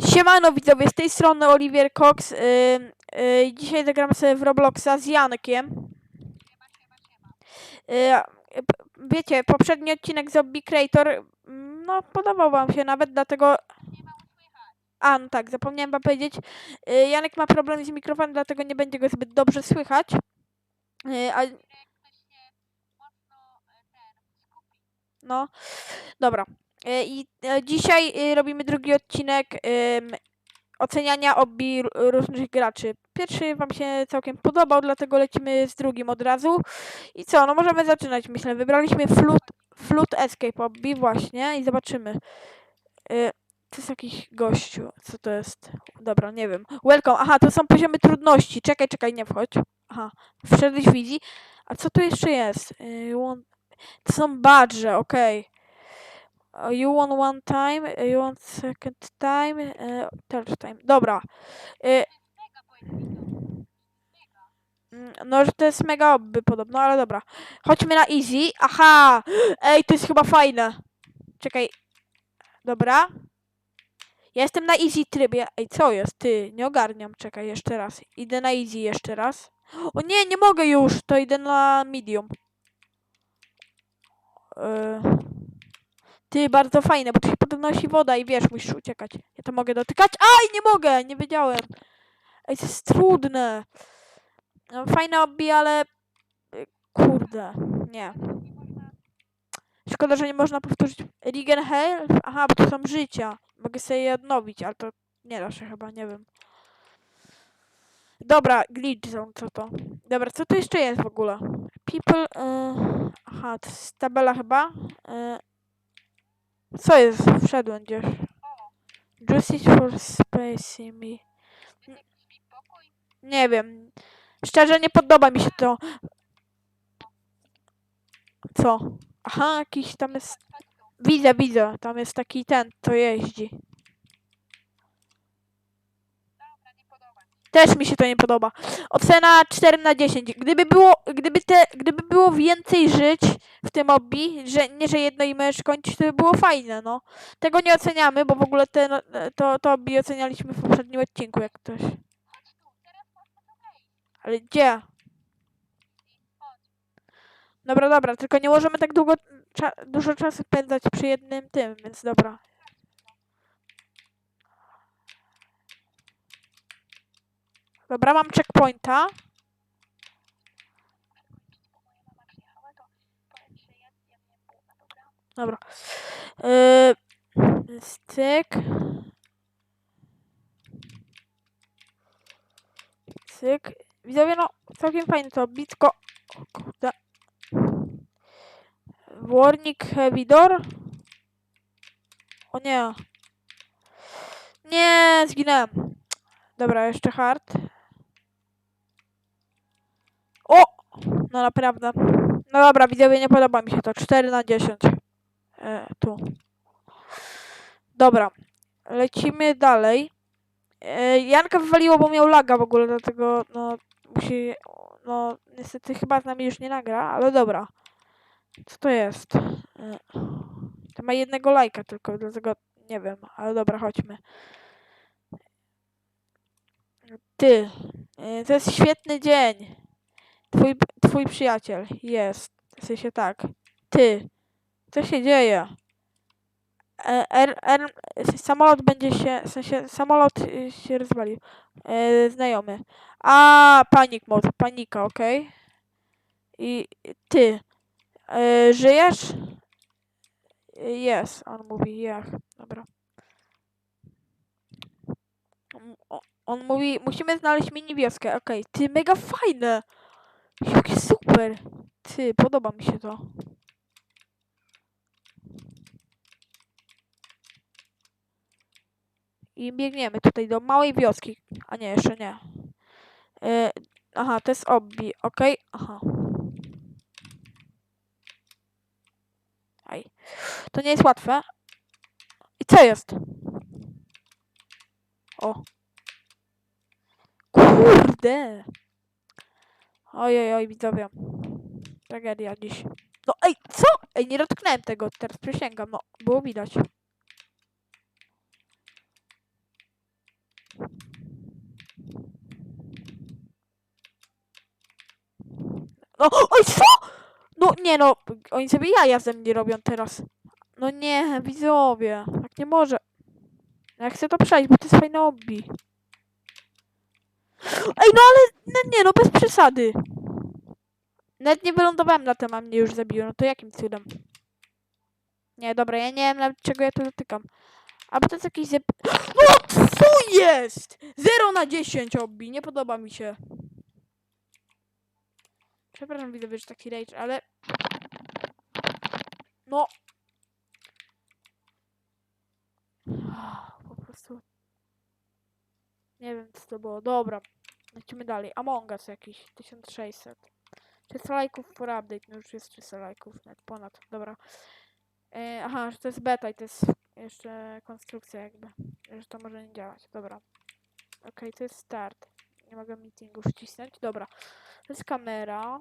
Siemano widzowie, z tej strony Oliver Cox. Yy, yy, dzisiaj zagramy sobie w Robloxa z Jankiem. Yy, wiecie, poprzedni odcinek z Obby Creator, no podobał wam się nawet, dlatego... A, no tak, zapomniałem wam powiedzieć. Yy, Janek ma problem z mikrofonem, dlatego nie będzie go zbyt dobrze słychać. Yy, a... No, dobra. Yy, I yy, dzisiaj yy, robimy drugi odcinek oceniania obi różnych graczy. Pierwszy wam się całkiem podobał, dlatego lecimy z drugim od razu. I co, no możemy zaczynać, myślę. Wybraliśmy Flut, Flut Escape Obbi właśnie i zobaczymy. To jest jakiś gościu. Co to jest? Dobra, nie wiem. Welcome. Aha, to są poziomy trudności. Czekaj, czekaj, nie wchodź. Aha, wszedłeś w easy. A co tu jeszcze jest? To są badże, okej. Uh, You want one time, uh, you want second time, uh, third time. Dobra. Y, mm, no, że to jest mega obby podobno, ale dobra. Chodźmy na easy. Aha! Ej, to jest chyba fajne. Czekaj. Dobra. Ja jestem na easy trybie. Ej, co jest? Ty, nie ogarniam. Czekaj, jeszcze raz. Idę na easy jeszcze raz. O nie, nie mogę już. To idę na medium. Yy. Ty, bardzo fajne, bo tu się podnosi woda i wiesz, musisz uciekać. Ja to mogę dotykać? Aj, nie mogę, nie wiedziałem. Ej, to jest trudne. No, fajne obbi, ale... y, Kurde, nie. Szkoda, że nie można powtórzyć. Regen Health? Aha, bo to są życia. Mogę sobie je odnowić, ale to nie da się chyba, nie wiem. Dobra, glitch zone, co to? Dobra, co tu jeszcze jest w ogóle? People... y, Aha, to jest tabela chyba. Y, Co jest? Wszedłem gdzieś. Justice for Space me. Nie wiem. Szczerze nie podoba mi się to. Co? Aha, jakiś tam jest. Widzę, widzę. Tam jest taki ten, co jeździ. Też mi się to nie podoba. Ocena 4 na 10. Gdyby było, gdyby te, gdyby było więcej żyć w tym obbi, że nie, że jedno i możesz kończyć, to by było fajne, no. Tego nie oceniamy, bo w ogóle te, no, to, to obbi ocenialiśmy w poprzednim odcinku, jak ktoś. Ale gdzie? Dobra, dobra, tylko nie możemy tak długo, cza dużo czasu spędzać przy jednym tym, więc dobra. Dobra, mam checkpointa. Dobra. Yy, styk. Cyk. Widzowie, no, całkiem fajne to bitko. O kurde. Warning heavy door. O nie. Nie, zginąłem. Dobra, jeszcze hard. O! No naprawdę. No dobra, widzowie, nie podoba mi się to. 4 na 10. E, tu. Dobra. Lecimy dalej. E, Janka wywaliło, bo miał laga w ogóle, dlatego no musi... No niestety chyba z nami już nie nagra, ale dobra. Co to jest? E, To ma jednego lajka tylko, dlatego nie wiem, ale dobra, chodźmy. Ty, e, to jest świetny dzień. Twój, twój przyjaciel jest. W sensie tak. Ty, co się dzieje? E, R, R, samolot będzie się, w sensie samolot y, się rozwalił. E, znajomy. A, panik mode, panika, okej. I ty, e, żyjesz? Jest, on mówi, jak, dobra. M- o- On mówi, musimy znaleźć mini wioskę, okej. Ty, mega fajne! Jakie super! Ty, podoba mi się to. I biegniemy tutaj do małej wioski. A nie, jeszcze nie. E, aha, to jest obbi, okej. Aha. Aj. To nie jest łatwe. I co jest? O. Kurde. Ojej, oj, widzowie. Tragedia dziś. No ej, co? Ej, nie dotknąłem tego, teraz przysięgam, no, było widać. No, oj, co? No, nie no, oni sobie jaja ze mnie robią teraz. No nie, widzowie, tak nie może. Ja chcę to przejść, bo to jest fajne. Ej, no ale, no nie no, bez przesady. Nawet nie wylądowałem na tym, a mnie już zabiło, no to jakim cudem? Nie, dobra, ja nie wiem nawet czego ja to dotykam. Albo to jest jakiś zep... No co jest? 0 na 10 hobby, nie podoba mi się. Przepraszam widzowie, że taki rage, ale... No... Po prostu... Nie wiem co to było. Dobra. Lecimy dalej. Among Us jakiś. 1600. 300 lajków for update. No już jest 300 lajków. Nawet ponad. Dobra. E, aha, że to jest beta i to jest jeszcze konstrukcja jakby. Że to może nie działać. Dobra. Okej, to jest start. Nie mogę meetingu wcisnąć. Dobra. To jest kamera.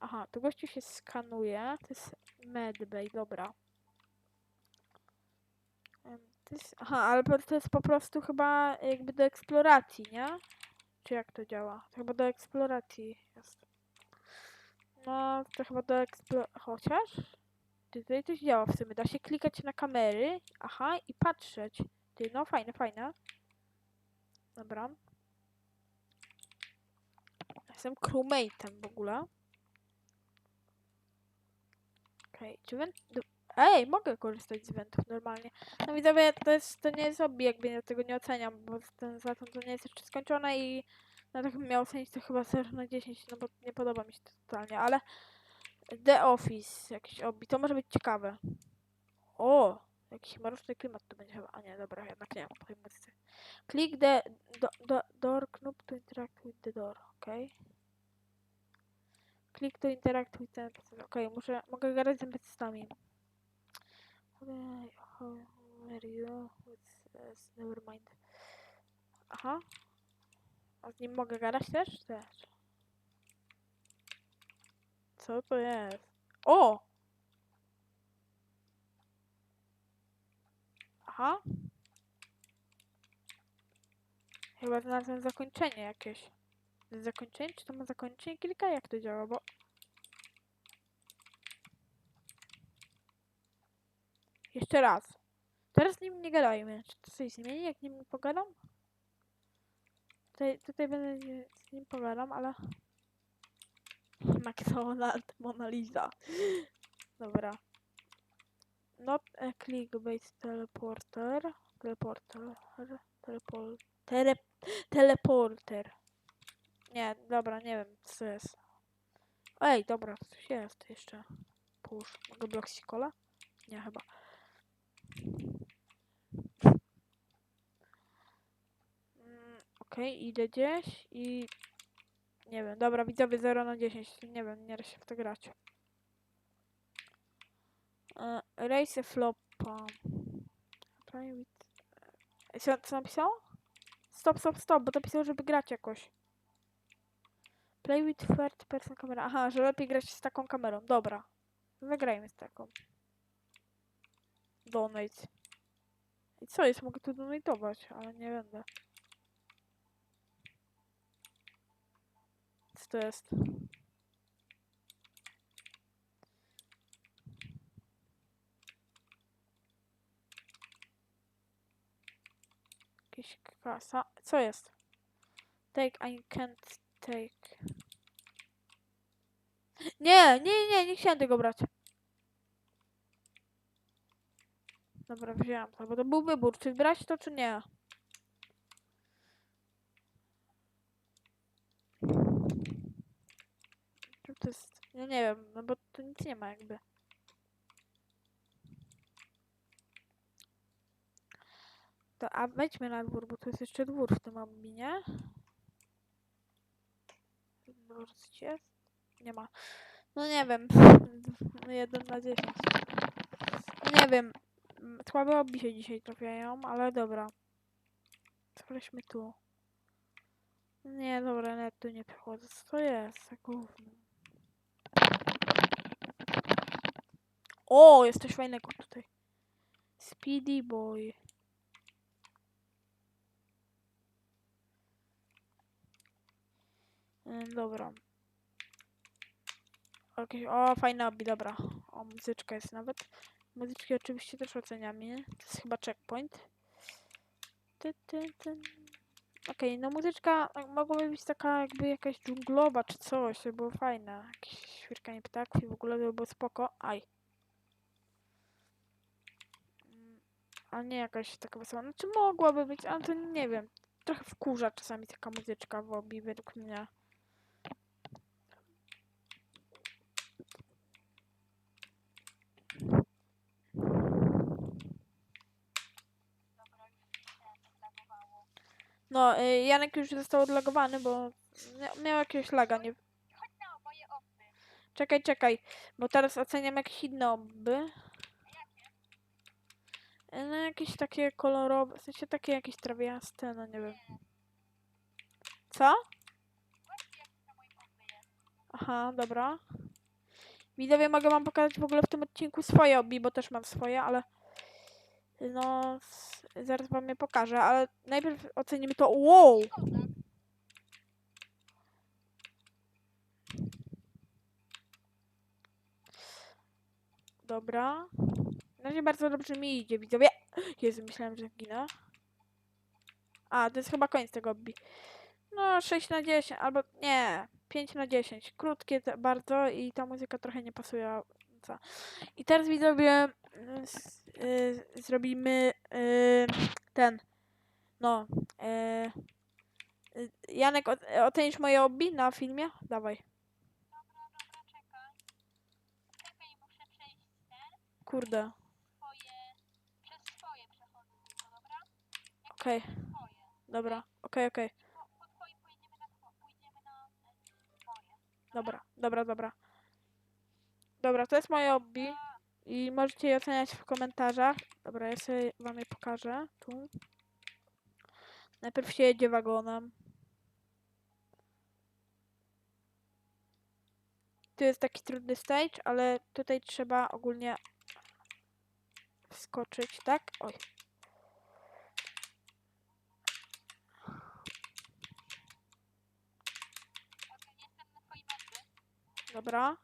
Aha, tu gościu się skanuje. To jest medbay. Dobra. Aha, ale po- to jest po prostu chyba jakby do eksploracji, nie? Czy jak to działa? To chyba do eksploracji jest. No, to chyba do eksplo... Chociaż? Ty, tutaj coś działa w sumie. Da się klikać na kamery. Aha, i patrzeć. Ty, no fajne, fajne. Dobra. Jestem crewmate'em w ogóle. Okej, czy went... Ej, mogę korzystać z wentów normalnie. No widzowie, to jest, to nie jest hobby, jakby ja tego nie oceniam, bo ten zatem to nie jest jeszcze skończone i no tak bym miał ocenić to chyba 0 na 10, no bo nie podoba mi się to totalnie, ale The Office, jakiś hobby, to może być ciekawe. O, jakiś mroczny klimat to będzie chyba, a nie, dobra, jednak nie, po tej. Click the do, do, door knob to interact with the door, okej. Click to interact with the okej, muszę, mogę gadać z NPC-ami. Okej, how are you? Mind. Aha. A z nim mogę gadać też? Też. Co to jest? O! Aha. Chyba znalazłem zakończenie jakieś. Zakończenie? Czy to ma zakończenie kilka? Jak to działa? Bo... Jeszcze raz. Teraz z nim nie gadajmy. Czy to coś zmieni, jak nim pogadam? Tutaj, tutaj będę z nim pogadam, ale... McDonald, Mona Lisa. Dobra. Not a click-based teleporter. Teleporter. Telepol... Tele... Teleporter. Nie, dobra, nie wiem co jest. Ej, dobra, coś jest jeszcze. Push. Mogę bloksić cola? Nie, chyba. Mm, Okej, idę gdzieś i... Nie wiem, dobra, widzowie 0 na 10. Nie wiem, nie da się w to grać. E, Race flopa. With... E, Co, co napisało? Stop, stop, stop, bo to pisało, żeby grać jakoś. Play with third person camera. Aha, że lepiej grać z taką kamerą. Dobra. Zagrajmy z taką. Donate. I co jest? Mogę tu donatować, ale nie będę. Co to jest? Jakieś kasa. Co jest? Take, I can't take. Nie, nie, nie, nie chciałem tego brać. Dobra, wziąłem to, bo to był wybór, czy brać to, czy nie. To jest... Ja nie wiem, no bo tu nic nie ma jakby. To, a wejdźmy na dwór, bo tu jest jeszcze dwór w tym obie, nie? Dworzec jest? Nie ma. No nie wiem. No 1 na 10. Nie wiem. Mm, Słabe obi się dzisiaj trafiają, ale dobra. Sprawdźmy tu. Nie, dobra, nawet tu nie przechodzę. Co to jest gówno? O, jest coś fajnego tutaj. Speedy Boy. Ym, Dobra. Okej, o, fajna obi, dobra. O, muzyczka jest nawet. Muzyczki oczywiście też oceniamy. To jest chyba checkpoint. Ty, ty. Okej, no muzyczka mogłaby być taka jakby jakaś dżunglowa czy coś, to by było fajne. Jakieś świerkanie ptaków i w ogóle by było spoko. Aj. Mm, A nie jakaś taka wesoła. Znaczy mogłaby być, ale to nie wiem. Trochę wkurza czasami taka muzyczka w obi według mnie. No, y, Janek już został odlogowany, bo mia- miał jakiegoś laga, nie... Czekaj, czekaj, bo teraz oceniam jakieś inne oby. Y, No jakieś takie kolorowe, w sensie takie jakieś trawiaste, no nie wiem. Co? Aha, dobra. Widzowie, mogę wam pokazać w ogóle w tym odcinku swoje obi, bo też mam swoje, ale... No, zaraz wam je pokażę, ale najpierw ocenimy to... Wow! Dobra. Na razie bardzo dobrze mi idzie, widzowie. Jezu, myślałem, że ginę. A, to jest chyba koniec tego obbi. No, 6 na 10, albo nie, 5 na 10. Krótkie bardzo i ta muzyka trochę nie pasuje. I teraz widzowie s- y, zrobimy y, ten. No. Y, Janek, ocenisz moje obbi na filmie? Dawaj. Dobra, dobra, czekaj. Czekaj, muszę przejść ten, Kurde. przez dobra? Okej. Dobra. Okej, okej. Po, pójdziemy na. Dobra, dobra, dobra. Dobra, to jest moje obbi. I możecie je oceniać w komentarzach. Dobra, ja sobie wam je pokażę. Tu. Najpierw się jedzie wagonem. Tu jest taki trudny stage, ale tutaj trzeba ogólnie wskoczyć, tak? Oj. Dobra.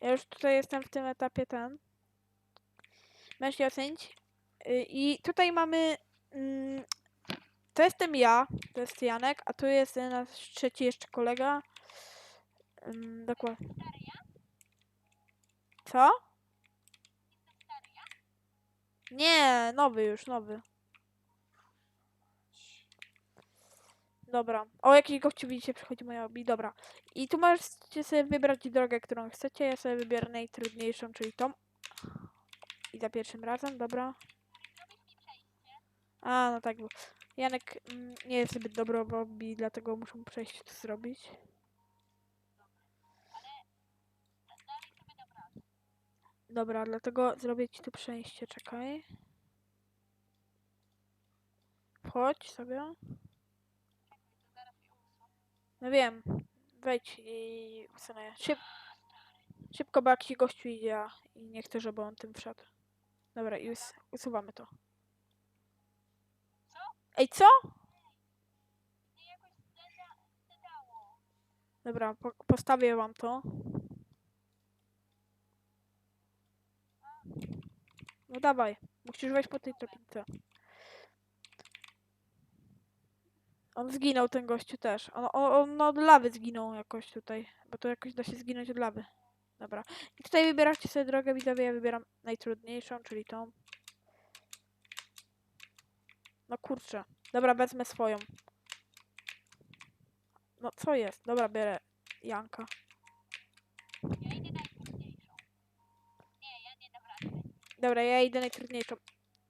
Ja już tutaj jestem w tym etapie ten. Je ocenić. Y, I tutaj mamy. mm, To jestem ja, to jest Janek, a tu jest nasz trzeci jeszcze kolega. Ym, Dokładnie. Co? Nie, nowy już, nowy. Dobra. O, jakiś gościu widzicie, przychodzi moja obi. Dobra. I tu możecie sobie wybrać drogę, którą chcecie. Ja sobie wybiorę najtrudniejszą, czyli tą. I za pierwszym razem, dobra. A, no tak, bo Janek mm, nie jest zbyt dobry w obi, dlatego muszę mu przejść to zrobić. Dobra, dlatego zrobię ci tu przejście, czekaj. Wchodź sobie. Czekaj, to zaraz je usuę. No wiem, wejdź i usunę. Szyb szybko, bo jakiś gościu idzie i nie chcę, żeby on tym wszedł. Dobra, i us usuwamy to. Co? Ej, co? Dobra, po postawię wam to. No dawaj, musisz wejść po tej drabince. On zginął, ten gościu też. On, on, on od lawy zginął jakoś tutaj, bo to jakoś da się zginąć od lawy. Dobra. I tutaj wybieracie sobie drogę, widzowie, ja wybieram najtrudniejszą, czyli tą. No kurczę. Dobra, wezmę swoją. No co jest? Dobra, biorę Janka. Ja idę najtrudniejszą. Nie, ja nie rady. Dobra, ja idę najtrudniejszą.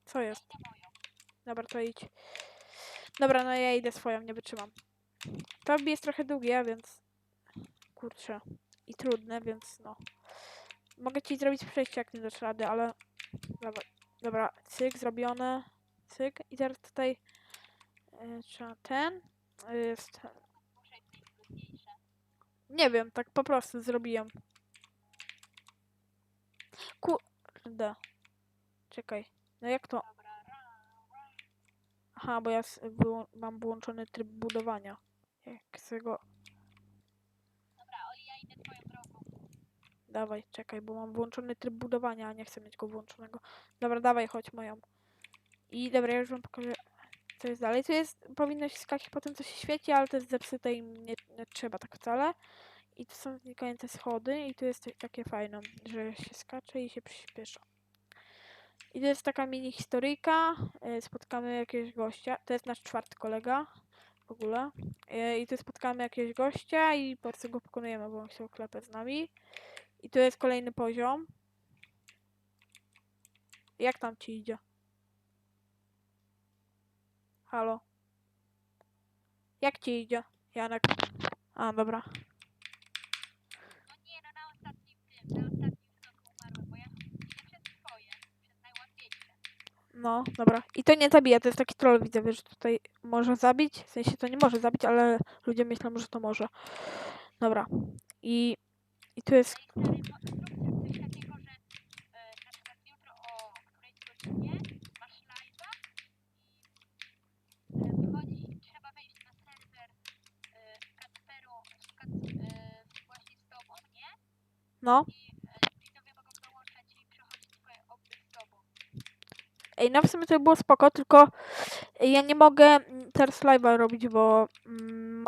Co jest? Dobra, to idź. Dobra, no ja idę swoją, nie wytrzymam. To jest trochę długie, więc... Kurczę. I trudne, więc no. Mogę ci zrobić przejście, jak nie dasz rady, ale... Dobra, dobra cyk, zrobione. Cyk. I teraz tutaj... Yy, trzeba ten... y, Jest... Nie wiem, tak po prostu zrobiłem. Kurde. Czekaj. No jak to? Aha, bo ja wyłą- mam włączony tryb budowania. Jak z tego... Dobra, Oli, ja idę twoją drogą. Dawaj, czekaj, bo mam włączony tryb budowania, a nie chcę mieć go włączonego. Dobra, dawaj, chodź moją. I dobra, ja już wam pokażę, co jest dalej. Tu jest, powinno się skakać po tym, co się świeci, ale to jest zepsute i nie, nie trzeba tak wcale. I tu są znikające schody i tu jest ta- takie fajne, że się skacze i się przyspiesza. I to jest taka mini historyjka. e, Spotkamy jakiegoś gościa. To jest nasz czwarty kolega w ogóle. E, I tu spotkamy jakiegoś gościa i po prostu go pokonujemy, bo on się oklepę z nami. I tu jest kolejny poziom. Jak tam ci idzie? Halo? Jak ci idzie, Janek? A, dobra. No nie, no na ostatnim tym, na ostatnim skoku umarłem, bo ja idę przez swoje, przez najłatwiejsze. No, dobra. I to nie zabija, to jest taki troll, widzę, wiesz, tutaj może zabić. W sensie to nie może zabić, ale ludzie myślą, że to może. Dobra. I, i tu jest. Ej, Ej, no w sumie to było spoko, tylko ja nie mogę mm, teraz live'a robić, bo mm,